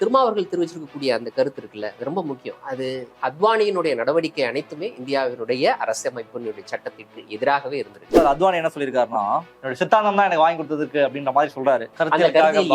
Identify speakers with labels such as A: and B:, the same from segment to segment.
A: திருமாவர்கள் தெரிவிச்சிருக்கக்கூடிய அந்த கருத்து இருக்குல்ல அது ரொம்ப முக்கியம். அது அத்வானியினுடைய நடவடிக்கை அனைத்துமே இந்தியாவினுடைய அரசியமைப்பினுடைய சட்டத்திற்கு எதிராகவே இருந்திருக்கு.
B: அத்வானி என்ன சொல்லியிருக்காருன்னா என்னோட சித்தாந்தம் தான் எனக்கு வாங்கி கொடுத்ததுக்கு அப்படின்ற மாதிரி சொல்றாரு.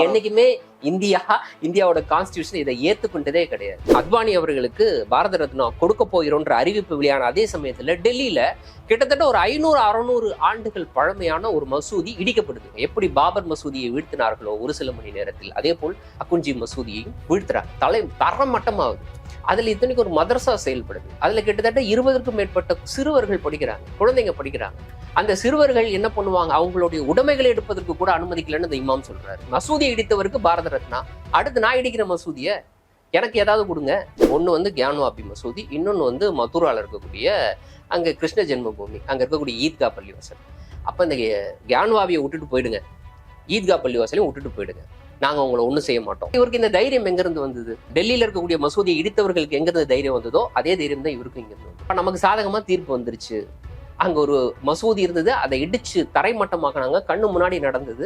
A: என்னைக்குமே இந்தியா இந்தியாவோட கான்ஸ்டியூஷன் இதை ஏத்துக்கொண்டதே கிடையாது. அத்வானி அவர்களுக்கு பாரத ரத்னா கொடுக்க போகிறோன்ற அறிவிப்பு வெளியான அதே சமயத்துல டெல்லியில கிட்டத்தட்ட ஒரு ஐநூறு அறுநூறு ஆண்டுகள் பழமையான ஒரு மசூதி இடிக்கப்படுது. எப்படி பாபர் மசூதியை வீழ்த்தினார்களோ ஒரு சில மணி நேரத்தில் அதே போல் அக்குஞ்சி மசூதியையும் வீழ்த்துறாங்க தலை தரம் மட்டமாகுது அதுல இத்தனைக்கு ஒரு மதரசா செயல்படுது. அதுல கிட்டத்தட்ட இருபதுக்கும் மேற்பட்ட சிறுவர்கள் படிக்கிறாங்க குழந்தைங்க படிக்கிறாங்க. அந்த சிறுவர்கள் என்ன பண்ணுவாங்க? அவங்களுடைய உடைமைகளை எடுப்பதற்கு கூட அனுமதிக்கலன்னு அந்த இமாம் சொல்றாரு. மசூதியை இடித்தவருக்கு பாரத ரத்னா. அடுத்து நான் இடிக்கிற மசூதியை எனக்கு ஏதாவது கொடுங்க. ஒன்று வந்து கியான்வாபி மசூதி இன்னொன்று வந்து மதுராவில் இருக்கக்கூடிய அங்கே கிருஷ்ண ஜென்மபூமி அங்கே இருக்கக்கூடிய ஈத்கா பள்ளிவாசல். அப்போ இந்த கியான்வாபியை விட்டுட்டு போயிடுங்க. ஈத்கா பள்ளிவாசலையும் விட்டுட்டு போயிடுங்க. நாங்கள் உங்களை ஒன்றும் செய்ய மாட்டோம். இவருக்கு இந்த தைரியம் எங்கேருந்து வந்தது? டெல்லியில் இருக்கக்கூடிய மசூதியை இடித்தவர்களுக்கு எங்கேருந்து தைரியம் வந்ததோ அதே தைரியம் தான் இவருக்கும் இங்கேருந்து இப்போ நமக்கு சாதகமாக தீர்ப்பு வந்துருச்சு. அங்கே ஒரு மசூதி இருந்தது. அதை இடிச்சு தரைமட்டமாக்கினாங்க. கண்ணு முன்னாடி நடந்தது.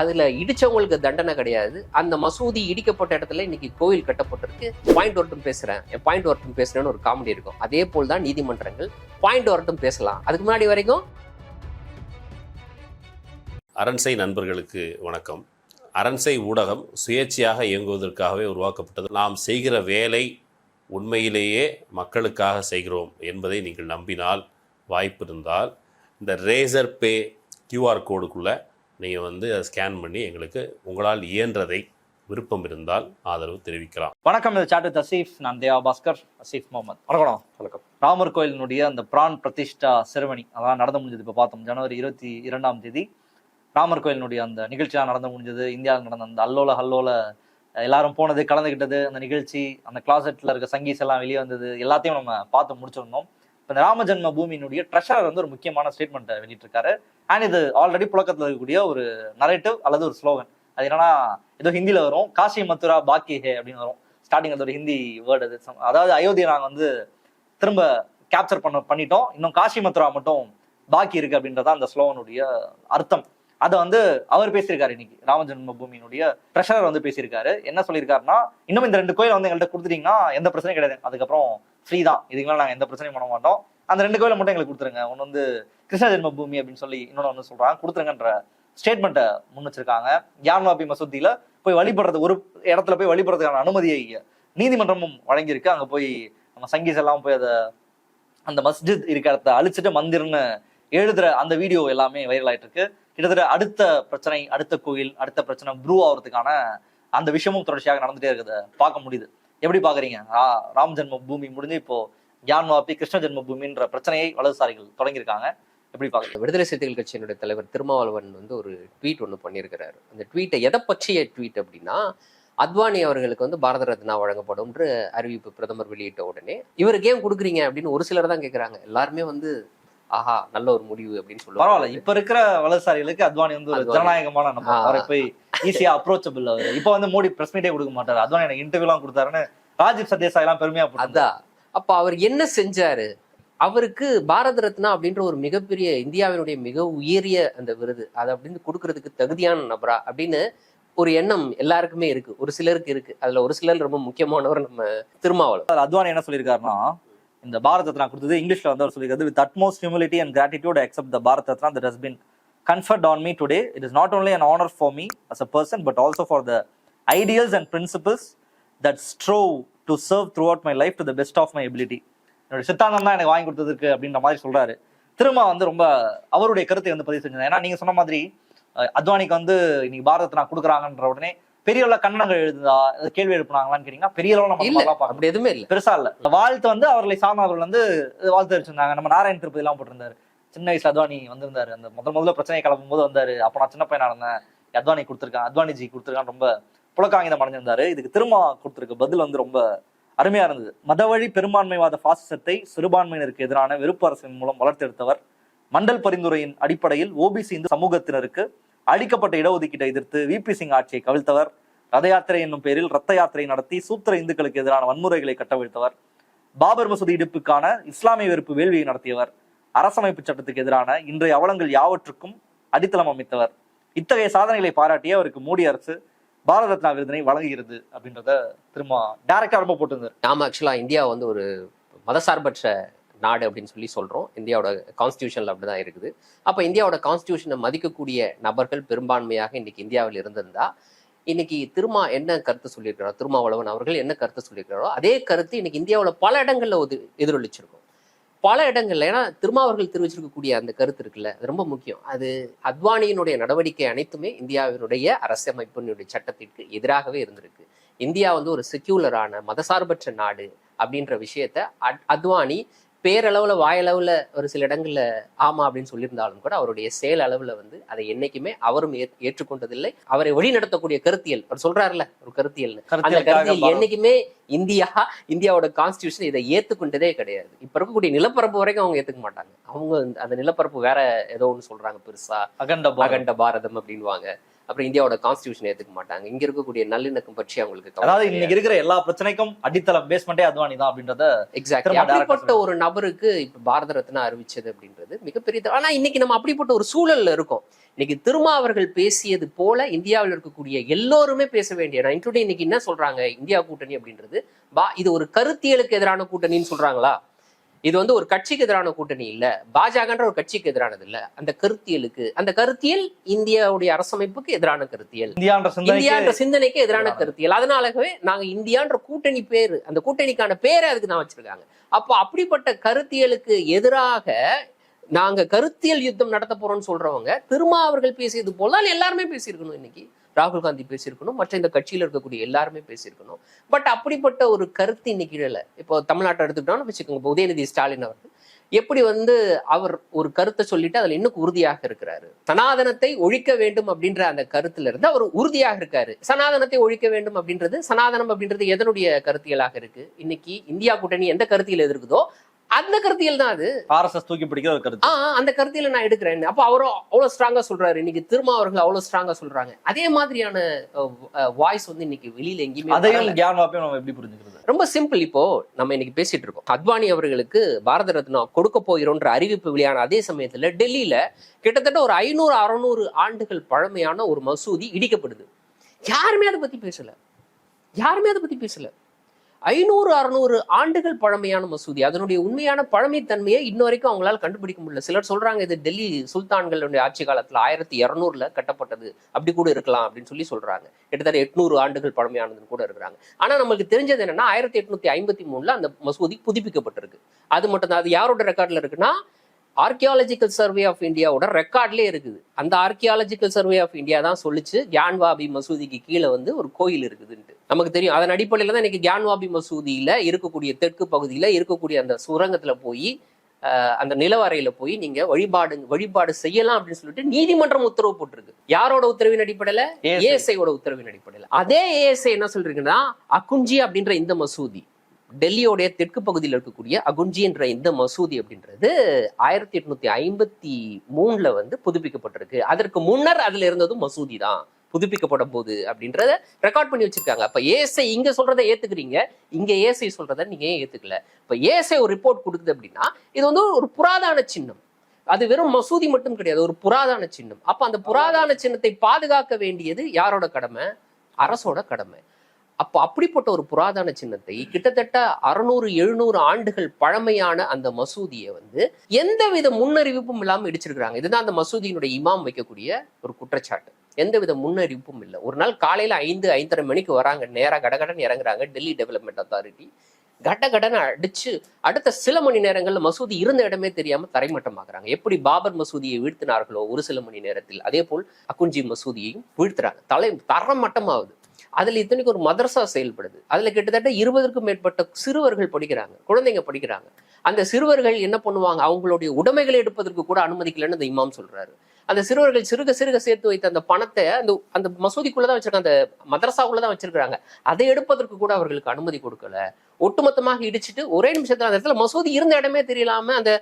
A: அதில் இடித்தவங்களுக்கு தண்டனை கிடையாது. அந்த மசூதி இடிக்கப்பட்ட இடத்துல இன்னைக்கு கோயில் கட்டப்பட்டிருக்கு. பாயிண்ட் வரட்டும் பேசுறேன். என் பாயிண்ட் வரட்டும் பேசுகிறேன்னு ஒரு காமெடி இருக்கும். அதே போல் தான் நீதிமன்றங்கள். பாயிண்ட் வரட்டும் பேசலாம். அதுக்கு முன்னாடி வரைக்கும்.
C: அரண்சை நண்பர்களுக்கு வணக்கம். அரண்சை ஊடகம் சுயேட்சையாக இயங்குவதற்காகவே உருவாக்கப்பட்டது. நாம் செய்கிற வேலை உண்மையிலேயே மக்களுக்காக செய்கிறோம் என்பதை நீங்கள் நம்பினால் வாய்ப்பு இருந்தால் இந்த ரேசர் பே கியூஆர் கோடுக்குள்ளே நீங்கள் வந்து அதை ஸ்கேன் பண்ணி எங்களுக்கு உங்களால் இயன்றதை விருப்பம் இருந்தால் ஆதரவு தெரிவிக்கலாம்.
B: வணக்கம் இது சாட்டு தசீஃப் நான் தேவா பாஸ்கர் அசீஃப் முகமது. வணக்கம்
A: வணக்கம்.
B: ராமர் கோயிலினுடைய அந்த பிரான் பிரதிஷ்டா செரமனி அதான் நடந்து முடிஞ்சது இப்போ பார்த்தோம். ஜனவரி இருபத்தி இரண்டாம் தேதி ராமர் கோயிலினுடைய அந்த நிகழ்ச்சியாக நடந்து முடிஞ்சது. இந்தியாவில் நடந்த அந்த அல்லோல ஹல்லோல எல்லாரும் போனது கலந்துக்கிட்டது அந்த நிகழ்ச்சி அந்த கிளாசெட்ல இருக்க சங்கீஸ் எல்லாம் வெளியே வந்தது எல்லாத்தையும் நம்ம பார்த்து முடிச்சிருந்தோம். இந்த ராம ஜென்ம பூமியினுடைய ட்ரெஷரர் வந்து ஒரு முக்கியமான ஸ்டேட்மெண்ட் வெளியிட்டிருக்காரு. அண்ட் இது ஆல்ரெடி புழக்கத்தில் இருக்கக்கூடிய ஒரு நரேட்டிவ் அல்லது ஒரு ஸ்லோகன் அது என்னன்னா ஏதோ ஹிந்தியில வரும் காசி மத்துரா பாக்கி ஹே அப்படின்னு வரும். ஸ்டார்டிங் அது ஒரு ஹிந்தி வேர்டு அது. அதாவது அயோத்தியை நாங்கள் வந்து திரும்ப கேப்சர் பண்ண பண்ணிட்டோம். இன்னும் காசி மத்துரா மட்டும் பாக்கி இருக்கு அப்படின்றதா அந்த ஸ்லோகனுடைய அர்த்தம். அதை வந்து அவர் பேசியிருக்காரு இன்னைக்கு. ராம ஜென்ம பூமியினுடைய ட்ரெஷரர் வந்து பேசியிருக்காரு. என்ன சொல்லியிருக்காருன்னா இன்னும் இந்த ரெண்டு கோயில் வந்து எங்கள்கிட்ட கொடுத்துட்டீங்கன்னா எந்த பிரச்சனையும் கிடையாது. அதுக்கப்புறம் ஃப்ரீ தான். இதுக்கு நாங்கள் எந்த பிரச்சனையும் பண்ண மாட்டோம். அந்த ரெண்டு கோயிலை மட்டும் எங்களுக்கு கொடுத்துருங்க. ஒன்று வந்து கிருஷ்ண ஜென்ம பூமி அப்படின்னு சொல்லி இன்னொன்று ஒன்று சொல்றாங்க. கொடுத்துருங்கன்ற ஸ்டேட்மெண்ட்டை முன் வச்சிருக்காங்க. யான்வாபி மசூதியில போய் வழிபடுறது ஒரு இடத்துல போய் வழிபடுறதுக்கான அனுமதியை நீதிமன்றமும் வழங்கியிருக்கு. அங்க போய் நம்ம சங்கீஸ் எல்லாம் போய் அதை அந்த மஸ்ஜித் இருக்க இடத்த அழிச்சிட்டு மந்திர்னு எழுதுற அந்த வீடியோ எல்லாமே வைரல் ஆயிட்டு இருக்கு கிட்டத்தட்ட அடுத்த பிரச்சனை அடுத்த கோயில் அடுத்த பிரச்சனை ப்ரூ ஆகிறதுக்கான அந்த விஷயமும் தொடர்ச்சியாக நடந்துட்டே இருக்கிறத பார்க்க முடியுது. எப்படி பாக்குறீங்க ராம் ஜென்ம பூமி முடிஞ்சு இப்போ யான்வாபி கிருஷ்ண ஜென்ம பூமின்ற பிரச்சனையை வலதுசாரிகள் தொடங்கியிருக்காங்க. எப்படி பார்க்குறது
A: விடுதலை சிறுத்தைகள் கட்சியினுடைய தலைவர் திருமாவளவன் வந்து ஒரு ட்வீட் ஒன்று பண்ணியிருக்கிறாரு. அந்த ட்வீட்டை எதை பற்றிய ட்வீட் அப்படின்னா அத்வானி அவர்களுக்கு வந்து பாரத ரத்னா வழங்கப்படும்ன்ற அறிவிப்பு பிரதமர் வெளியிட்ட உடனே இவருக்கு ஏன் கொடுக்குறீங்க? அப்படின்னு ஒரு சிலர் தான் கேட்குறாங்க எல்லாருமே வந்து ஆஹா நல்ல ஒரு முடிவு அப்படின்னு சொல்லுவாங்க.
B: பரவாயில்ல இப்ப இருக்கிற வலதுசாரிகளுக்கு அத்வானி வந்து ஒரு. ஜனநாயகமான நம்ம. அவரை போய் ஈஸியா அப்ரோச்சபிள் அவர் இப்ப வந்து மோடி பிரஸ் மீட்டே கொடுக்க மாட்டாரு. அத்வானி எனக்கு இன்டர்வியூ எல்லாம் கொடுத்தாருன்னு ராஜீவ் சத்யசாய் எல்லாம் பெருமையா
A: அதான். அப்ப அவர் என்ன செஞ்சாரு? அவருக்கு பாரத ரத்னா அப்படின்ற ஒரு மிகப்பெரிய இந்தியாவினுடைய மிக உயரிய அந்த விருது. அதை அப்படின்னு கொடுக்கறதுக்கு தகுதியான நபரா அப்படின்னு ஒரு எண்ணம் எல்லாருக்குமே இருக்கு. ஒரு சிலருக்கு இருக்கு. அதுல ஒரு சிலர் ரொம்ப முக்கியமானவர் நம்ம திருமாவளவன்.
B: அத்வானி என்ன சொல்லியிருக்காருன்னா இந்த பாரத் ரத்னா கொடுத்தது. இங்கிலீஷ்ல வந்து அவர் சொல்லியிருக்காரு with utmost humility and gratitude accept the Bharat Ratna that has been conferred on me today it is not only an honour for me as a person but also for the ideals and principles that strove to serve throughout my life to the best of my ability என்னோட சித்தாந்தம் தான் எனக்கு வாங்கி கொடுத்ததுக்கு அப்படின்ற மாதிரி சொல்றாரு. திரும்ப வந்து ரொம்ப அவருடைய கருத்தை வந்து பதிவு செஞ்சிருந்தேன் ஏன்னா நீங்க சொன்ன மாதிரி அத்வானிக்கு வந்து இன்னைக்கு பாரத் ரத்னா கொடுக்குறாங்கன்ற உடனே பெரிய அளவுல கண்ணங்கள் எழுதுதா? கேள்வி எழுப்புனாங்களான்னு கேட்டீங்கன்னா பெரிய நம்ம
A: அப்படி எதுவுமே இல்ல.
B: பெருசா இல்ல. வாழ்த்து வந்து அவர்களை சார்ந்தவர்கள் வந்து வாழ்த்து வச்சிருந்தாங்க நம்ம நாராயண திருப்பதி எல்லாம் போட்டிருந்தாரு. சின்ன வயசுல அத்வானி வந்திருந்தாரு. அந்த முதல் முதல்ல பிரச்சனை கிளப்பும் போது வந்தாரு. அப்ப நான் சின்ன பையனா இருந்தேன். அத்வானி கொடுத்துருக்கான். அத்வானிஜி கொடுத்துருக்கான் ரொம்ப புலக்காங்கிதம் அடைஞ்சிருந்தாரு இதுக்கு திரும்ப கொடுத்திருக்க பதில் வந்து ரொம்ப அருமையா இருந்தது. மதவழி பெரும்பான்மைவாத பாசிசத்தை சிறுபான்மையினருக்கு எதிரான வெறுப்பு அரசின் மூலம் வளர்த்தெடுத்தவர் மண்டல் பரிந்துரையின் அடிப்படையில் ஓபிசி இந்து சமூகத்தினருக்கு அளிக்கப்பட்ட இடஒதுக்கீட்டை எதிர்த்து விபி சிங் ஆட்சியை கவிழ்த்தவர். ரத யாத்திரை என்னும் பெயரில் ரத்த யாத்திரை நடத்தி சூத்திர இந்துக்களுக்கு எதிரான வன்முறைகளை கட்டவிழ்த்தவர். பாபர் மசூதி இடிப்புக்கான இஸ்லாமிய வெறுப்பு வேள்வியை நடத்தியவர். அரசமைப்பு சட்டத்துக்கு எதிரான இன்றைய அவலங்கள் யாவற்றுக்கும் அடித்தளம் அமைத்தவர். இத்தகைய சாதனைகளை பாராட்டிய அவருக்கு மோடி அரசு பாரத ரத்னா விருதினை வழங்குகிறது அப்படின்றத திரும்ப டேரக்டா ரொம்ப போட்டிருந்தார்.
A: நாம ஆக்சுவலா இந்தியா வந்து ஒரு மதசார்பற்ற நாடு அப்படின்னு சொல்லி சொல்றோம். இந்தியாவோட கான்ஸ்டியூஷன்ல அப்படிதான் இருக்குது. அப்ப இந்தியாவோட கான்ஸ்டியூஷனை மதிக்கக்கூடிய நபர்கள் பெரும்பான்மையாக இன்னைக்கு இந்தியாவில் இருந்திருந்தா இன்னைக்கு திருமா என்ன கருத்து சொல்லியிருக்கிறாரோ திருமாவளவன் அவர்கள் என்ன கருத்து சொல்லியிருக்கிறாரோ அதே கருத்து இன்னைக்கு இந்தியாவில் பல இடங்கள்ல எதிரொலிச்சிருக்கும். பல இடங்கள்ல ஏன்னா திருமாவர்கள் தெரிவிச்சிருக்கக்கூடிய அந்த கருத்து இருக்குல்ல அது ரொம்ப முக்கியம். அது அத்வானியினுடைய நடவடிக்கை அனைத்துமே இந்தியாவினுடைய அரசியமைப்பினுடைய சட்டத்திற்கு எதிராகவே இருந்திருக்கு. இந்தியா வந்து ஒரு செக்யூலரான மதசார்பற்ற நாடு அப்படின்ற விஷயத்த அத்வானி பேரளவுல வாயளவுல ஒரு சில இடங்கள்ல ஆமா அப்படின்னு சொல்லியிருந்தாலும் கூட அவருடைய செயல் அளவுல வந்து அதை என்னைக்குமே அவரும் ஏற்- ஏற்றுக்கொண்டதில்லை. அவரை வழிநடத்தக்கூடிய கருத்தியல் அவர் சொல்றாருல ஒரு கருத்தியல். அந்த கருத்தியல் என்னைக்குமே இந்தியா இந்தியாவோட கான்ஸ்டியூஷன் இதை ஏத்துக்கொண்டதே கிடையாது. இப்ப இருக்கக்கூடிய நிலப்பரப்பு வரைக்கும் அவங்க ஏத்துக்க மாட்டாங்க. அவங்க அந்த- நிலப்பரப்பு வேற ஏதோ ஒன்று சொல்றாங்க பெருசா.
B: அகண்ட.
A: அகண்ட பாரதம் அப்படின்வாங்க அப்புறம் இந்தியாவோட கான்ஸ்டியூஷன் ஏத்துக்க மாட்டாங்க. இங்க இருக்கக்கூடிய நல்லிணக்கம் பற்றி அவங்களுக்கு
B: அதாவது. இன்னைக்கு இருக்கிற எல்லா பிரச்சனைக்கும் அடித்தளம் பேஸ்மெண்டே அத்வானி தான் அப்படின்றத ஆ
A: அப்படிப்பட்ட ஒரு நபருக்கு இப்ப பாரத ரத்னா அறிவிச்சது அப்படின்றது மிகப்பெரிய ஆனா இன்னைக்கு நம்ம அப்படிப்பட்ட ஒரு சூழல்ல இருக்கோம். இன்னைக்கு திருமா அவர்கள் பேசியது போல இந்தியாவில் இருக்கக்கூடிய எல்லோருமே பேச வேண்டிய நான் இன்க்ளூடிங் இன்னைக்கு என்ன சொல்றாங்க? இந்தியா கூட்டணி அப்படின்றது பா இது ஒரு கருத்தியலுக்கு எதிரான கூட்டணின்னு சொல்றாங்களா? இது வந்து ஒரு கட்சிக்கு எதிரான கூட்டணி இல்ல. பாஜகன்ற ஒரு கட்சிக்கு எதிரானது இல்ல. அந்த கருத்தியலுக்கு அந்த கருத்தியல் இந்தியாவுடைய அரசமைப்புக்கு எதிரான கருத்தியல்.
B: இந்தியான்ற சிந்தனைக்கு
A: எதிரான. கருத்தியல். அதனாலவே நாங்க இந்தியான்ற கூட்டணி பேரு அந்த கூட்டணிக்கான பேரை அதுக்கு தான் வச்சிருக்காங்க. அப்போ அப்படிப்பட்ட கருத்தியலுக்கு எதிராக நாங்க கருத்தியல் யுத்தம் நடத்த போறோம்னு சொல்றவங்க திருமா அவர்கள் பேசியது போல எல்லாருமே பேசியிருக்கணும் இன்னைக்கு. ராகுல் காந்தி பேசியிருக்கணும் மற்ற இந்த கட்சியில் இருக்கக்கூடிய எல்லாருமே பேசியிருக்கணும். பட் அப்படிப்பட்ட ஒரு கருத்து இன்னைக்கு இல்லை. இப்போ தமிழ்நாட்டை எடுத்துக்கிட்டோம்னு வச்சுக்கோங்க உதயநிதி ஸ்டாலின் அவர்கள் எப்படி வந்து அவர் ஒரு கருத்தை சொல்லிட்டு அதுல இன்னும் உறுதியாக இருக்கிறாரு. சனாதனத்தை ஒழிக்க வேண்டும் அப்படின்ற அந்த கருத்துல இருந்து அவர் உறுதியாக இருக்காரு. சனாதனத்தை ஒழிக்க வேண்டும் அப்படின்றது சனாதனம் அப்படின்றது எதனுடைய கருத்தியலாக இருக்கு? இன்னைக்கு இந்தியா கூட்டணி எந்த கருத்தியல் எதிர்க்குதோ அந்த கருத்தியல் தான் அது.
B: ஆர்எஸ்எஸ் தூக்கி பிடிக்கிற ஒரு கருத்து.
A: ஆ அந்த கருத்தியல நான் எடுக்கிறேன் அப்போ அவரும் அவ்வளவு ஸ்ட்ராங்கா சொல்றாரு. இன்னைக்கு திருமா அவர்கள் அவ்வளவு ஸ்ட்ராங்கா சொல்றாங்க. அதே மாதிரியான வாய்ஸ் வந்து இன்னைக்கு வெளியில எங்கேயுமே
B: அதையும். கியான் வாப்பையும் நம்ம எப்படி புரிஞ்சுக்கிறது?
A: ரொம்ப சிம்பிள் இப்போ நம்ம இன்னைக்கு பேசிட்டு இருக்கோம். அத்வானி அவர்களுக்கு பாரத ரத்னா கொடுக்க போகிறோன்ற அறிவிப்பு வெளியான அதே சமயத்துல டெல்லியில கிட்டத்தட்ட ஒரு ஐநூறு அறுநூறு ஆண்டுகள் பழமையான ஒரு மசூதி இடிக்கப்படுது. யாருமே அதை பத்தி பேசல. யாருமே அதை பத்தி பேசல. ஐநூறு அறுநூறு ஆண்டுகள் பழமையான மசூதி. அதனுடைய உண்மையான பழமைத்தன்மையை இன்ன வரைக்கும் அவங்களால கண்டுபிடிக்க முடியல. சிலர் சொல்றாங்க இது டெல்லி சுல்தான்களுடைய ஆட்சி காலத்துல ஆயிரத்தி இரநூறுல கட்டப்பட்டது. அப்படி கூட இருக்கலாம் அப்படின்னு சொல்லி சொல்றாங்க. கிட்டத்தட்ட எட்நூறு ஆண்டுகள் பழமையானதுன்னு கூட இருக்கிறாங்க. ஆனா நமக்கு தெரிஞ்சது என்னன்னா ஆயிரத்தி எட்நூத்தி ஐம்பத்தி மூணுல அந்த மசூதி புதுப்பிக்கப்பட்டிருக்கு. அது மட்டும் தான் அது யாரோட ரெக்கார்ட்ல இருக்குன்னா ஆர்கியாலஜிக்கல் சர்வே ஆஃப் இந்தியாவோட ரெக்கார்ட்லேயே இருக்குது. அந்த ஆர்கியாலஜிக்கல் சர்வே ஆஃப் இந்தியா தான் சொல்லிச்சு. கியான்வாபி மசூதிக்கு கீழே வந்து ஒரு கோயில் இருக்குதுன்ட்டு. நமக்கு தெரியும். அதன் அடிப்படையில் தான் இன்னைக்கு கியான்வாபி மசூதியில இருக்கக்கூடிய தெற்கு பகுதியில இருக்கக்கூடிய அந்த சுரங்கத்துல போய் அந்த நிலவரையில போய் நீங்க வழிபாடு வழிபாடு செய்யலாம் அப்படின்னு சொல்லிட்டு நீதிமன்றம் உத்தரவு போட்டிருக்கு. யாரோட உத்தரவின் அடிப்படையில. ஏஎஸ்ஐயோட உத்தரவின் அடிப்படையில். அதே ஏஎஸ்ஐ என்ன சொல்றீங்கன்னா அகுஞ்சி அப்படின்ற இந்த மசூதி. டெல்லியோடைய தெற்கு பகுதியில் இருக்கக்கூடிய அகுஞ்சி என்ற இந்த மசூதி அப்படின்றது ஆயிரத்தி எட்நூத்தி ஐம்பத்தி மூணுல வந்து புதுப்பிக்கப்பட்டிருக்கு. அதற்கு முன்னர் அதுல இருந்ததும் மசூதி தான். புதுப்பிக்கப்படும் போது அப்படின்றத ரெக்கார்ட் பண்ணி வச்சிருக்காங்க. அப்ப ஏசை இங்க சொல்றதை ஏத்துக்கிறீங்க. இங்க ஏசை சொல்றதை நீங்க ஏன் ஏத்துக்கல? இப்ப ஏசை ஒரு ரிப்போர்ட் கொடுக்குது அப்படின்னா இது வந்து ஒரு புராதான சின்னம். அது வெறும் மசூதி மட்டும் கிடையாது. ஒரு புராதான சின்னம். அப்ப அந்த புராதான சின்னத்தை பாதுகாக்க வேண்டியது யாரோட கடமை? அரசோட கடமை. அப்போ அப்படிப்பட்ட ஒரு புராதன சின்னத்தை கிட்டத்தட்ட அறுநூறு எழுநூறு ஆண்டுகள் பழமையான அந்த மசூதியை வந்து எந்தவித முன்னறிவிப்பும் இல்லாமல் இடிச்சிருக்கிறாங்க. இதுதான் அந்த மசூதியினுடைய இமாம் வைக்கக்கூடிய ஒரு குற்றச்சாட்டு. எந்தவித முன்னறிவிப்பும் இல்லை. ஒரு நாள் காலையில் ஐந்து ஐந்தரை மணிக்கு வராங்க. நேராக கடகடன் இறங்குறாங்க. Delhi development authority. கடகடன்னு அடிச்சு அடுத்த சில மணி நேரங்களில் மசூதி இருந்த இடமே தெரியாம தரைமட்டமாக்குறாங்க. எப்படி பாபர் மசூதியை வீழ்த்தினார்களோ ஒரு சில மணி நேரத்தில். அதே போல் அக்குஞ்சி மசூதியையும் வீழ்த்துறாங்க. தலை தரமட்டமாகுது அதுல இத்தனைக்கு ஒரு மதரசா செயல்படுது. அதுல கிட்டத்தட்ட இருபதற்கும் மேற்பட்ட சிறுவர்கள் படிக்கிறாங்க குழந்தைங்க படிக்கிறாங்க. அந்த சிறுவர்கள் என்ன பண்ணுவாங்க? அவங்களுடைய உடைமைகளை எடுப்பதற்கு கூட அனுமதிக்கலன்னு அந்த இமாம் சொல்றாரு. அந்த சிறுவர்கள் சிறுக சிறுக சேர்த்து வைத்த அந்த பணத்தை அந்த அந்த மசூதிக்குள்ளதான் வச்சிருக்காங்க அந்த மதரசாவுக்குள்ளதான் வச்சிருக்காங்க அதை எடுப்பதற்கு கூட அவர்களுக்கு அனுமதி கொடுக்கல. ஒட்டுமொத்தமாக இடிச்சிட்டு ஒரே நிமிஷத்துல அந்த இடத்துல மசூதி இருந்த இடமே தெரியலாம அந்த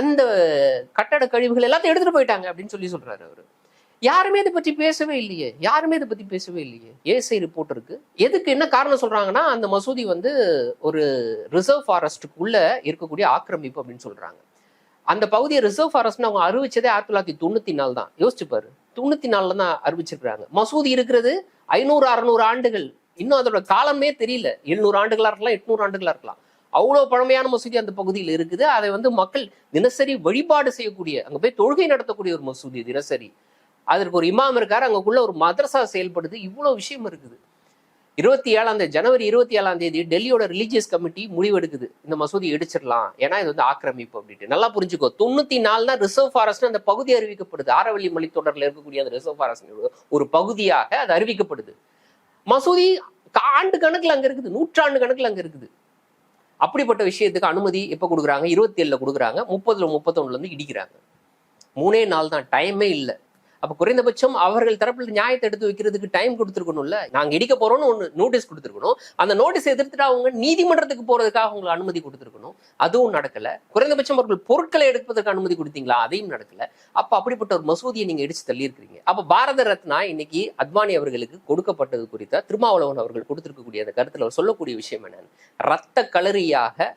A: அந்த கட்டட கழிவுகள் எல்லாத்தையும் எடுத்துட்டு போயிட்டாங்க அப்படின்னு சொல்லி சொல்றாரு அவரு. யாருமே இதை பற்றி பேசவே இல்லையே. யாருமே இதை பற்றி பேசவே இல்லையே. ஏசை ரிப்போர்ட் இருக்கு. எதுக்கு என்ன காரணம் சொல்றாங்கன்னா அந்த மசூதி வந்து ஒரு ரிசர்வ் ஃபாரஸ்ட்டுக்குள்ள இருக்கக்கூடிய ஆக்கிரமிப்பு அப்படின்னு சொல்றாங்க. அந்த பகுதியை ரிசர்வ் ஃபாரஸ்ட்னு அவங்க அறிவிச்சதே ஆயிரத்தி தொள்ளாயிரத்தி தொண்ணூத்தி நாலு தான். யோசிச்சு பாரு. தொண்ணூத்தி நாலுல தான் அறிவிச்சிருக்கிறாங்க. மசூதி இருக்கிறது ஐநூறு அறுநூறு ஆண்டுகள். இன்னும் அதோட காலமே தெரியல. எழுநூறு ஆண்டுகளா இருக்கலாம் எட்நூறு ஆண்டுகளா இருக்கலாம். அவ்வளோ பழமையான மசூதி அந்த பகுதியில் இருக்குது. அதை வந்து மக்கள் தினசரி வழிபாடு செய்யக்கூடிய அங்கே போய் தொழுகை நடத்தக்கூடிய ஒரு மசூதி தினசரி. அதற்கு ஒரு இமாம் இருக்கார் அங்கக்குள்ள ஒரு மதரசா செயல்படுது. இவ்வளோ விஷயம் இருக்குது. இருபத்தி ஏழாம் தேதி ஜனவரி இருபத்தி ஏழாம் தேதி டெல்லியோட ரிலீஜியஸ் கமிட்டி முடிவெடுக்குது. இந்த மசூதி இடிச்சிடலாம். ஏன்னா இது வந்து ஆக்கிரமிப்பு அப்படின்ட்டு. நல்லா புரிஞ்சுக்கோ தொண்ணூத்தி நாலு தான் ரிசர்வ் ஃபாரஸ்ட் அந்த பகுதி அறிவிக்கப்படுது. ஆரவள்ளி மலைத்தொடர்ல இருக்கக்கூடிய அந்த ரிசர்வ் ஃபாரஸ்ட் ஒரு பகுதியாக அது அறிவிக்கப்படுது. மசூதி ஆண்டு கணக்கில் அங்க இருக்குது நூற்றாண்டு கணக்கில் அங்க இருக்குது. அப்படிப்பட்ட விஷயத்துக்கு அனுமதி எப்ப கொடுக்குறாங்க? இருபத்தி ஏழுல கொடுக்குறாங்க. முப்பதுல முப்பத்தொன்னுல இருந்து இடிக்கிறாங்க. மூணே நாள் தான் டைமே இல்லை. அப்ப குறைந்தபட்சம் அவர்கள் தரப்புல நியாயத்தை எடுத்து வைக்கிறதுக்கு டைம் கொடுத்துருக்கணும்ல. நாங்க இடிக்க போறோம்னு ஒன்று நோட்டீஸ் கொடுத்துருக்கணும். அந்த நோட்டீஸ் எதிர்த்துட்டு அவங்க நீதிமன்றத்துக்கு போறதுக்காக அவங்களுக்கு அனுமதி கொடுத்துருக்கணும். அதுவும் நடக்கல. குறைந்தபட்சம் அவர்கள் பொருட்களை எடுப்பதற்கு அனுமதி கொடுத்தீங்களா? அதையும் நடக்கல. அப்ப அப்படிப்பட்ட ஒரு மசூதியை நீங்க இடிச்சு தள்ளியிருக்கிறீங்க. அப்போ அப்ப பாரத ரத்னா இன்னைக்கு அத்வானி அவர்களுக்கு கொடுக்கப்பட்டது குறித்த திருமாவளவன் அவர்கள் கொடுத்திருக்கக்கூடிய அந்த கருத்துல அவர் சொல்லக்கூடிய விஷயம் என்னன்னு ரத்த களரியாக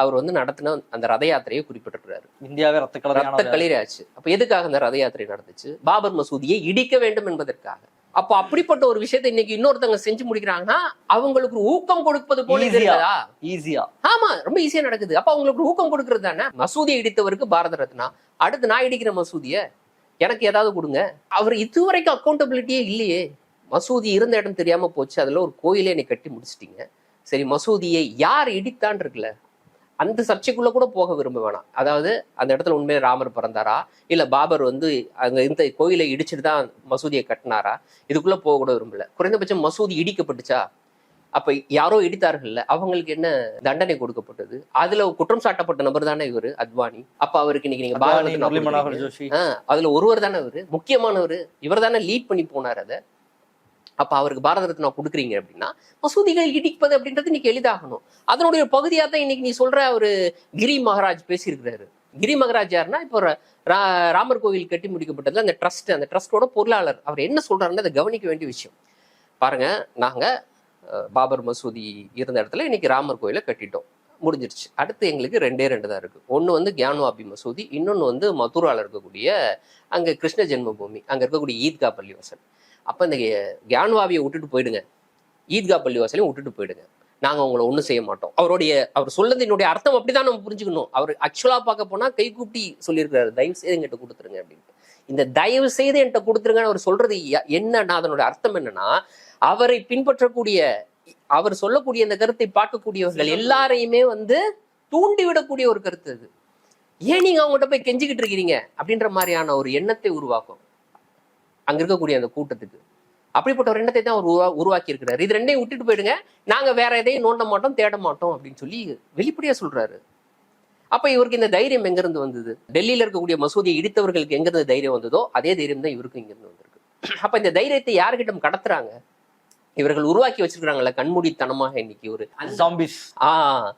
A: அவர் வந்து நடத்தின அந்த ரத யாத்திரையை குறிப்பிட்டிருக்கிறாரு.
B: இந்தியாவே ரத்த
A: ரத்த களிராச்சு அப்ப எதுக்காக அந்த ரத யாத்திரை நடந்துச்சு? பாபர் மசூதியை இடிக்க வேண்டும் என்பதற்காக. அப்போ அப்படிப்பட்ட ஒரு விஷயத்தை இன்னைக்கு இன்னொருத்தவங்க செஞ்சு முடிக்கிறாங்கன்னா அவங்களுக்கு ஊக்கம் கொடுப்பது போல. இருக்குதா
B: ஈஸியா
A: ஆமா ரொம்ப ஈஸியா நடக்குது. அப்ப அவங்களுக்கு ஊக்கம் கொடுக்கறது தானே? மசூதியை இடித்தவருக்கு பாரத ரத்னா. அடுத்து நான் இடிக்கிற மசூதிய எனக்கு ஏதாவது கொடுங்க. அவர் இதுவரைக்கும் அக்கௌண்டபிலிட்டியே இல்லையே. மசூதி இருந்த இடம் தெரியாம போச்சு. அதுல ஒரு கோயிலே நீ கட்டி முடிச்சிட்டீங்க. சரி மசூதியை யார் இடித்தான் இருக்குல்ல அந்த சர்ச்சைக்குள்ள கூட போக விரும்ப வேணாம். அதாவது அந்த இடத்துல உண்மையிலே ராமர் பிறந்தாரா? இல்ல பாபர் வந்து அங்க இந்த கோயிலை இடிச்சிட்டு தான் மசூதியை கட்டினாரா? இதுக்குள்ள போக கூட விரும்பல. குறைந்தபட்சம் மசூதி இடிக்கப்பட்டுச்சா? அப்ப யாரோ இடித்தார்கள்ல அவங்களுக்கு என்ன தண்டனை கொடுக்கப்பட்டது? அதுல குற்றம் சாட்டப்பட்ட நபர் தானே இவரு அத்வானி. அப்ப அவருக்கு இன்னைக்கு நீங்க அதுல ஒருவர் தானே அவரு முக்கியமானவர். இவர் தானே லீட் பண்ணி போனார் அதை. அப்ப அவருக்கு பாரத ரத்னா கொடுக்குறீங்க அப்படின்னா மசூதிகள் இடிப்பது அப்படின்றது இன்னைக்கு எளிதாகணும். அதனுடைய பகுதியா தான் இன்னைக்கு நீ சொல்ற ஒரு கிரி மகாராஜ் பேசியிருக்கிறாரு. கிரி மகராஜ் யாருன்னா இப்போ ரா- ராமர் கோவில் கட்டி முடிக்கப்பட்டதுல அந்த ட்ரஸ்ட் அந்த ட்ரஸ்டோட பொருளாளர். அவர் என்ன சொல்றாருன்னு அதை கவனிக்க வேண்டிய விஷயம். பாருங்க நாங்க பாபர் மசூதி இருந்த இடத்துல இன்னைக்கு ராமர் கோயிலை கட்டிட்டோம். முடிஞ்சிருச்சு. அடுத்து எங்களுக்கு ரெண்டே ரெண்டு தான் இருக்கு. ஒன்று வந்து கியான்வாபி மசூதி இன்னொன்று வந்து மதுரால இருக்கக்கூடிய அங்கே கிருஷ்ண ஜென்மபூமி அங்கே இருக்கக்கூடிய ஈத்கா பள்ளிவாசல். அப்போ இந்த கியான்வாபியை விட்டுட்டு போயிடுங்க. ஈத்கா பள்ளிவாசலையும் விட்டுட்டு போயிடுங்க. நாங்கள் உங்களை ஒன்றும் செய்ய மாட்டோம். அவருடைய அவர் சொல்லது என்னுடைய அர்த்தம் அப்படிதான் நம்ம புரிஞ்சுக்கணும். அவர் ஆக்சுவலாக பார்க்க போனால் கை கூப்பி சொல்லியிருக்கிறாரு. தயவு செய்து என்கிட்ட கொடுத்துருங்க அப்படின்ட்டு. இந்த தயவு செய்து என்கிட்ட கொடுத்துருங்கன்னு அவர் சொல்றது என்னன்னா அதனுடைய அர்த்தம் என்னன்னா அவரை பின்பற்றக்கூடிய அவர் சொல்லக்கூடிய இந்த கருத்தை பார்க்கக்கூடியவர்கள் எல்லாரையுமே வந்து தூண்டி விடக்கூடிய ஒரு கருத்து அது. ஏன் நீங்க அவங்ககிட்ட போய் கெஞ்சிக்கிட்டு இருக்கிறீங்க? அப்படின்ற மாதிரியான ஒரு எண்ணத்தை உருவாக்கும். அங்க இருக்கக்கூடிய அந்த கூட்டத்துக்கு. அப்படிப்பட்ட ஒரு எண்ணத்தை தான் அவர் உருவா உருவாக்கி இருக்கிறாரு இது ரெண்டையும் விட்டுட்டு போயிடுங்க. நாங்க வேற எதையும் நோண்ட மாட்டோம் தேட மாட்டோம் அப்படின்னு சொல்லி வெளிப்படையா சொல்றாரு. அப்ப இவருக்கு இந்த தைரியம் எங்க இருந்து வந்தது? டெல்லியில இருக்கக்கூடிய மசூதியை இடித்தவர்களுக்கு எங்க இருந்து தைரியம் வந்ததோ அதே தைரியம் தான் இவருக்கும் இங்க இருந்து வந்திருக்கு. அப்ப இந்த தைரியத்தை யார்கிட்ட கடத்துறாங்க? இவர்கள் உருவாக்கி வச்சிருக்காங்கல்ல கண்மூடித்தனமாக இன்னைக்கு ஒரு
B: ஜாம்பிஸ்
A: ஆஹ்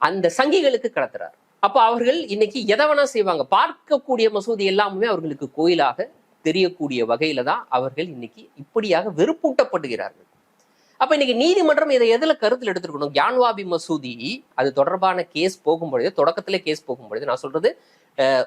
A: அந்த சங்கிகளுக்கு கடத்துறார். அப்ப அவர்கள் இன்னைக்கு எதை வேணா செய்வாங்க? பார்க்கக்கூடிய மசூதி எல்லாமே அவர்களுக்கு கோயிலாக தெரியக்கூடிய வகையில தான் அவர்கள் இன்னைக்கு இப்படியாக வெறுப்பூட்டப்படுகிறார்கள். அப்ப இன்னைக்கு நீதிமன்றம் இதை எதுல கருத்தில் எடுத்துருக்கணும்? கியான்வாபி மசூதி அது தொடர்பான கேஸ் போகும்பொழுது தொடக்கத்திலே கேஸ் போகும்பொழுது நான் சொல்றது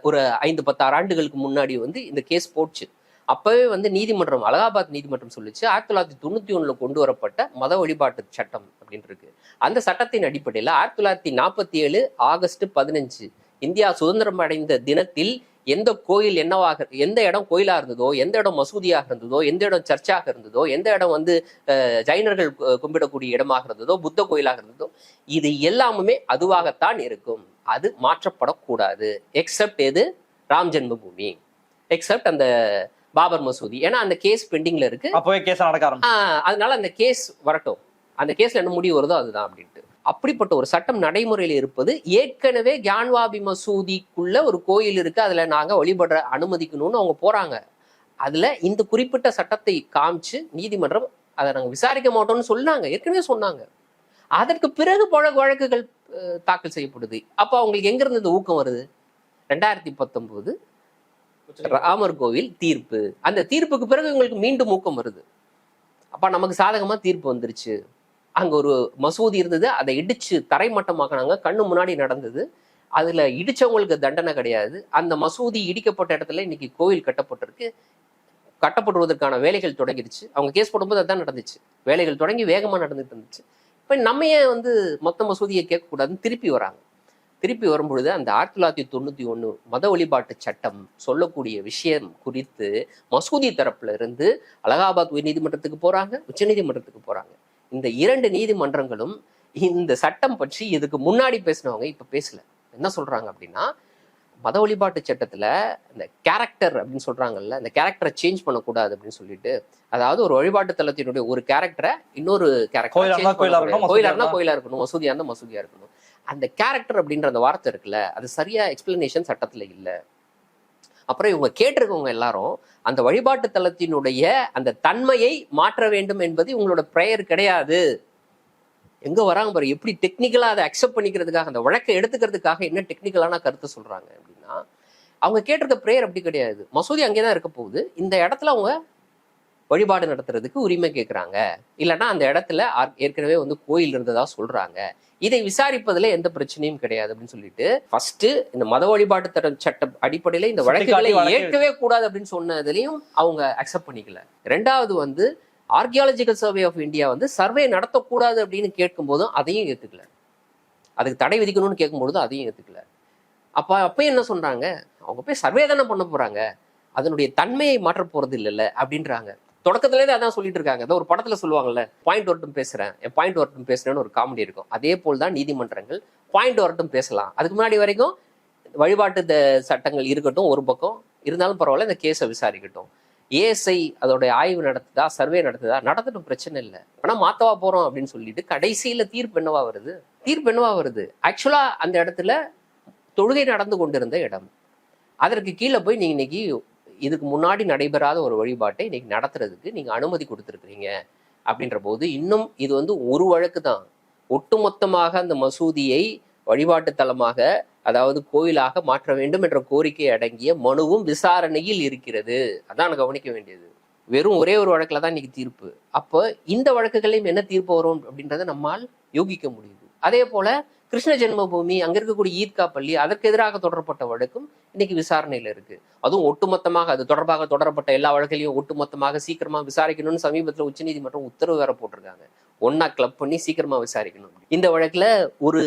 A: ஒரு ஐந்து பத்தாறு ஆண்டுகளுக்கு முன்னாடி வந்து இந்த கேஸ் போச்சு. அப்பவே வந்து நீதிமன்றம் அலகாபாத் நீதிமன்றம் சொல்லிச்சு ஆயிரத்தி தொள்ளாயிரத்தி தொண்ணூத்தி ஒண்ணுல கொண்டு வரப்பட்ட மத வழிபாட்டு சட்டம் அப்படின்னு இருக்கு. அந்த சட்டத்தின் அடிப்படையில் ஆயிரத்தி தொள்ளாயிரத்தி நாற்பத்தி ஏழு ஆகஸ்ட் பதினஞ்சு இந்தியா சுதந்திரம் அடைந்த தினத்தில் எந்த கோயில் என்னவாக எந்த இடம் கோயிலா இருந்ததோ எந்த இடம் மசூதியாக இருந்ததோ எந்த இடம் சர்ச்சாக இருந்ததோ எந்த இடம் வந்து ஜைனர்கள் கும்பிடக்கூடிய இடமாக இருந்ததோ புத்த கோயிலாக இருந்ததோ இது எல்லாமுமே அதுவாகத்தான் இருக்கும். அது மாற்றப்படக்கூடாது. எக்ஸப்ட் எது? ராம் ஜென்மபூமி. எக்ஸப்ட் அந்த பாபர் மசூதி. ஏன்னா அந்த கேஸ் பெண்டிங்ல இருக்கு.
B: அப்பவே கேஸ் நடக்க
A: அதனால அந்த கேஸ் வரட்டும். அந்த கேஸ்ல என்ன முடிவு வருதோ அதுதான் அப்படின்ட்டு. அப்படிப்பட்ட ஒரு சட்டம் நடைமுறையில் இருப்பது ஏற்கனவே கியான்வாபி மசூதிக்குள்ள ஒரு கோயில் இருக்கு. அதுல நாங்க வழிபடுற அனுமதிக்கணும்னு அவங்க போறாங்க. அதுல இந்த குறிப்பிட்ட சட்டத்தை காமிச்சு நீதிமன்றம் அதை நாங்க விசாரிக்க மாட்டோம்னு சொன்னாங்க. ஏற்கனவே சொன்னாங்க. அதற்கு பிறகு பல வழக்குகள் தாக்கல் செய்யப்படுது. அப்ப அவங்களுக்கு எங்கிருந்து இந்த ஊக்கம் வருது? ரெண்டாயிரத்தி பத்தொன்பது ராமர் கோவில் தீர்ப்பு. அந்த தீர்ப்புக்கு பிறகு இவங்களுக்கு மீண்டும் ஊக்கம் வருது. அப்ப நமக்கு சாதகமா தீர்ப்பு வந்துருச்சு. அங்கே ஒரு மசூதி இருந்தது. அதை இடிச்சு தரைமட்டமாக்கினாங்க. கண்ணு முன்னாடி நடந்தது. அதில் இடித்தவங்களுக்கு தண்டனை கிடையாது. அந்த மசூதி இடிக்கப்பட்ட இடத்துல இன்னைக்கு கோவில் கட்டப்பட்டிருக்கு. கட்டப்படுவதற்கான வேலைகள் தொடங்கிடுச்சு. அவங்க கேஸ் போடும்போது அதுதான் நடந்துச்சு. வேலைகள் தொடங்கி வேகமாக நடந்துட்டு இருந்துச்சு. இப்போ நம்ம ஏன் வந்து மொத்த மசூதியை கேட்கக்கூடாதுன்னு திருப்பி வராங்க. திருப்பி வரும்பொழுது அந்த ஆயிரத்தி தொள்ளாயிரத்தி தொண்ணூற்றி ஒன்று மத வழிபாட்டு சட்டம் சொல்லக்கூடிய விஷயம் குறித்து மசூதி தரப்புல இருந்து அலகாபாத் உயர்நீதிமன்றத்துக்கு போகிறாங்க உச்சநீதிமன்றத்துக்கு போகிறாங்க இந்த இரண்டு நீதிமன்றங்களும் இந்த சட்டம் பற்றி இதுக்கு முன்னாடி பேசினவங்க இப்ப பேசல. என்ன சொல்றாங்க அப்படின்னா மத வழிபாட்டு சட்டத்துல இந்த கேரக்டர் அப்படின்னு சொல்றாங்கல்ல இந்த கேரக்டரை சேஞ்ச் பண்ணக்கூடாது அப்படின்னு சொல்லிட்டு அதாவது ஒரு வழிபாட்டு தலத்தினுடைய ஒரு கேரக்டரை இன்னொரு
B: கோயிலா இருந்தா கோயிலா இருக்கணும்,
A: கோயிலா
B: மசூதியா
A: இருந்தா? கோயிலா இருக்கணும் மசூதியா இருந்தா மசூதியா இருக்கணும். அந்த கேரக்டர் அப்படின்ற அந்த வார்த்தை இருக்குல்ல அது சரியா எக்ஸ்பிளனேஷன் சட்டத்துல இல்ல. அப்புறம் இவங்க கேட்டிருக்கவங்க எல்லாரும் அந்த வழிபாட்டு தலத்தினுடைய அந்த தன்மையை மாற்ற வேண்டும் என்பது உங்களோட ப்ரேயர் கிடையாது. எங்க வராங்க பாரு எப்படி டெக்னிக்கலா அதை அக்செப்ட் பண்ணிக்கிறதுக்காக அந்த வழக்கை எடுத்துக்கிறதுக்காக என்ன டெக்னிக்கலான கருத்தை சொல்றாங்க அப்படின்னா அவங்க கேட்டிருக்க ப்ரேயர் அப்படி கிடையாது. மசூதி அங்கே தான் இருக்க போகுது. இந்த இடத்துல அவங்க வழிபாடு நடத்துறதுக்கு உரிமை கேட்குறாங்க இல்லைன்னா அந்த இடத்துல ஏற்கனவே வந்து கோயில் இருந்ததா சொல்றாங்க. இதை விசாரிப்பதுல எந்த பிரச்சனையும் கிடையாது அப்படின்னு சொல்லிட்டு ஃபர்ஸ்ட் இந்த மத வழிபாட்டு தர சட்ட அடிப்படையில இந்த வழக்குகளை
B: வழக்கு-
A: ஏற்கவே கூடாது அப்படின்னு சொன்னதுலயும் அவங்க அக்செப்ட் பண்ணிக்கல. ரெண்டாவது வந்து ஆர்கியாலஜிக்கல் சர்வே ஆஃப் இந்தியா வந்து சர்வே நடத்தக்கூடாது அப்படின்னு கேட்கும்போதும் அதையும் ஏத்துக்கல. அதுக்கு தடை விதிக்கணும்னு கேட்கும்போது அதையும் ஏத்துக்கல. அப்ப அப்ப என்ன சொல்றாங்க? அவங்க போய் சர்வே தானே பண்ண போறாங்க. அதனுடைய தன்மையை மாற்ற போறது இல்லைல்ல அப்படின்றாங்க. தொடக்கத்துல இருந்து அதான் சொல்லிட்டு இருக்காங்க. ஏதோ ஒரு படத்துல சொல்லுவாங்கல்ல பாயிண்ட் வரட்டும் பேசுறேன். என் பாயிண்ட் வரட்டும் பேசுறேன்னு ஒரு காமெடி இருக்கும். அதே போல் தான் நீதிமன்றங்கள். பாயிண்ட் வரட்டும் பேசலாம். அதுக்கு முன்னாடி வரைக்கும் வழிபாட்டு த- சட்டங்கள் இருக்கட்டும் ஒரு பக்கம். இருந்தாலும் பரவாயில்ல இந்த கேஸை விசாரிக்கட்டும். ஏஎஸ்ஐ அதோடைய ஆய்வு நடத்துதா சர்வே நடத்துதா? நடத்தட்டும் பிரச்சனை இல்லை. ஆனா மாத்தவா போறோம் அப்படின்னு சொல்லிட்டு கடைசியில தீர்ப்பு என்னவா வருது? தீர்ப்பு என்னவா வருது? ஆக்சுவலா அந்த இடத்துல தொழுகை நடந்து கொண்டிருந்த இடம். அதற்கு கீழே போய் நீங்க இன்னைக்கு இதுக்கு முன்னாடி நடைபெறாத ஒரு வழிபாட்டை இன்னைக்கு நடத்துறதுக்கு நீங்க அனுமதி கொடுத்துருக்கீங்க அப்படின்ற போது இன்னும் இது வந்து ஒரு வழக்கு தான். ஒட்டுமொத்தமாக அந்த மசூதியை வழிபாட்டு தலமாக அதாவது கோயிலாக மாற்ற வேண்டும் என்ற கோரிக்கை அடங்கிய மனுவும் விசாரணையில் இருக்கிறது. அதான் கவனிக்க வேண்டியது. வெறும் ஒரே ஒரு வழக்குல தான் இன்னைக்கு தீர்ப்பு. அப்போ இந்த வழக்குகளையும் என்ன தீர்ப்பு வரும் அப்படின்றத நம்மால் யோகிக்க முடியுது. அதே போல கிருஷ்ண ஜென்மபூமி அங்க இருக்கக்கூடிய ஈத்கா பள்ளி அதற்கு எதிராக தொடரப்பட்ட வழக்கும் இன்னைக்கு விசாரணையில இருக்கு. அதுவும் ஒட்டுமொத்தமாக அது தொடர்பாக தொடரப்பட்ட எல்லா வழக்குகளையும் ஒட்டுமொத்தமாக சீக்கிரமா விசாரிக்கணும்னு சமீபத்துல உச்சநீதிமன்றம் உத்தரவு வேற போட்டிருக்காங்க. ஒன்னா கிளப் பண்ணி சீக்கிரமா விசாரிக்கணும். இந்த வழக்குல ஒரு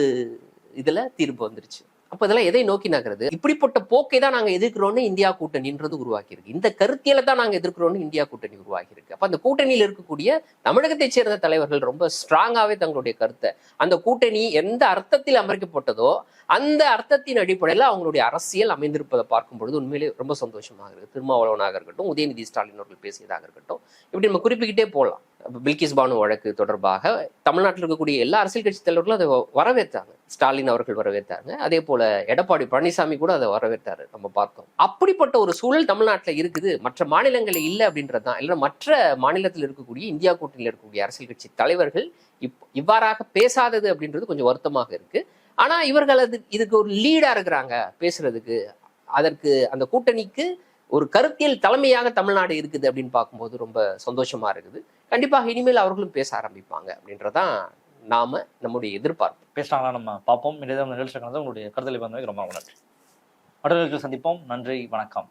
A: இதுல தீர்ப்பு வந்துருச்சு. அப்போ இதெல்லாம் எதை நோக்கி நகருது? இப்படிப்பட்ட போக்கை தான் நாங்கள் எதிர்க்கிறோம்னு இந்தியா கூட்டணின்றது உருவாக்கியிருக்கு. இந்த கருத்தியலை தான் நாங்க எதிர்க்கிறோம்னு இந்தியா கூட்டணி உருவாக்கி அப்போ அப்ப அந்த கூட்டணியில் இருக்கக்கூடிய தமிழகத்தைச் சேர்ந்த தலைவர்கள் ரொம்ப ஸ்ட்ராங்காவே தங்களுடைய கருத்தை அந்த கூட்டணி எந்த அர்த்தத்தில் அமைக்கப்பட்டதோ அந்த அர்த்தத்தின் அடிப்படையில் அவங்களுடைய அரசியல் அமைந்திருப்பதை பார்க்கும் பொழுது உண்மையிலேயே ரொம்ப சந்தோஷமாக இருக்குது. திருமாவளவனாக இருக்கட்டும் உதயநிதி ஸ்டாலின் அவர்கள் பேசியதாக இருக்கட்டும். இப்படி நம்ம குறிப்பிக்கிட்டே போகலாம். பில்கிஸ் பானு வழக்கு தொடர்பாக தமிழ்நாட்டில் இருக்கக்கூடிய எல்லா அரசியல் கட்சி தலைவர்களும் அதை வரவேற்றாங்க. ஸ்டாலின் அவர்கள் வரவேற்றாங்க. அதே போல எடப்பாடி பழனிசாமி கூட அதை வரவேற்றாரு நம்ம பார்த்தோம். அப்படிப்பட்ட ஒரு சூழல் தமிழ்நாட்டில் இருக்குது. மற்ற மாநிலங்களில் இல்லை அப்படின்றது தான். இல்லைன்னா மற்ற மாநிலத்தில் இருக்கக்கூடிய இந்தியா கூட்டணியில் இருக்கக்கூடிய அரசியல் கட்சி தலைவர்கள் இப் இவ்வாறாக பேசாதது அப்படின்றது கொஞ்சம் வருத்தமாக இருக்கு. ஆனா இவர்கள் அது இதுக்கு ஒரு லீடா இருக்கிறாங்க பேசுறதுக்கு. அதற்கு அந்த கூட்டணிக்கு ஒரு கருத்தியல் தலைமையாக தமிழ்நாடு இருக்குது அப்படின்னு பார்க்கும்போது ரொம்ப சந்தோஷமா இருக்குது. கண்டிப்பாக இனிமேல் அவர்களும் பேச ஆரம்பிப்பாங்க அப்படின்றதான் நாம நம்முடைய எதிர்பார்ப்பு.
B: பேசுறாங்களா நம்ம பார்ப்போம். நிகழ்ச்சி உங்களுடைய கருத்தலை வந்தமைக்கு ரொம்ப நன்றி. அடுத்த சந்திப்போம். நன்றி வணக்கம்.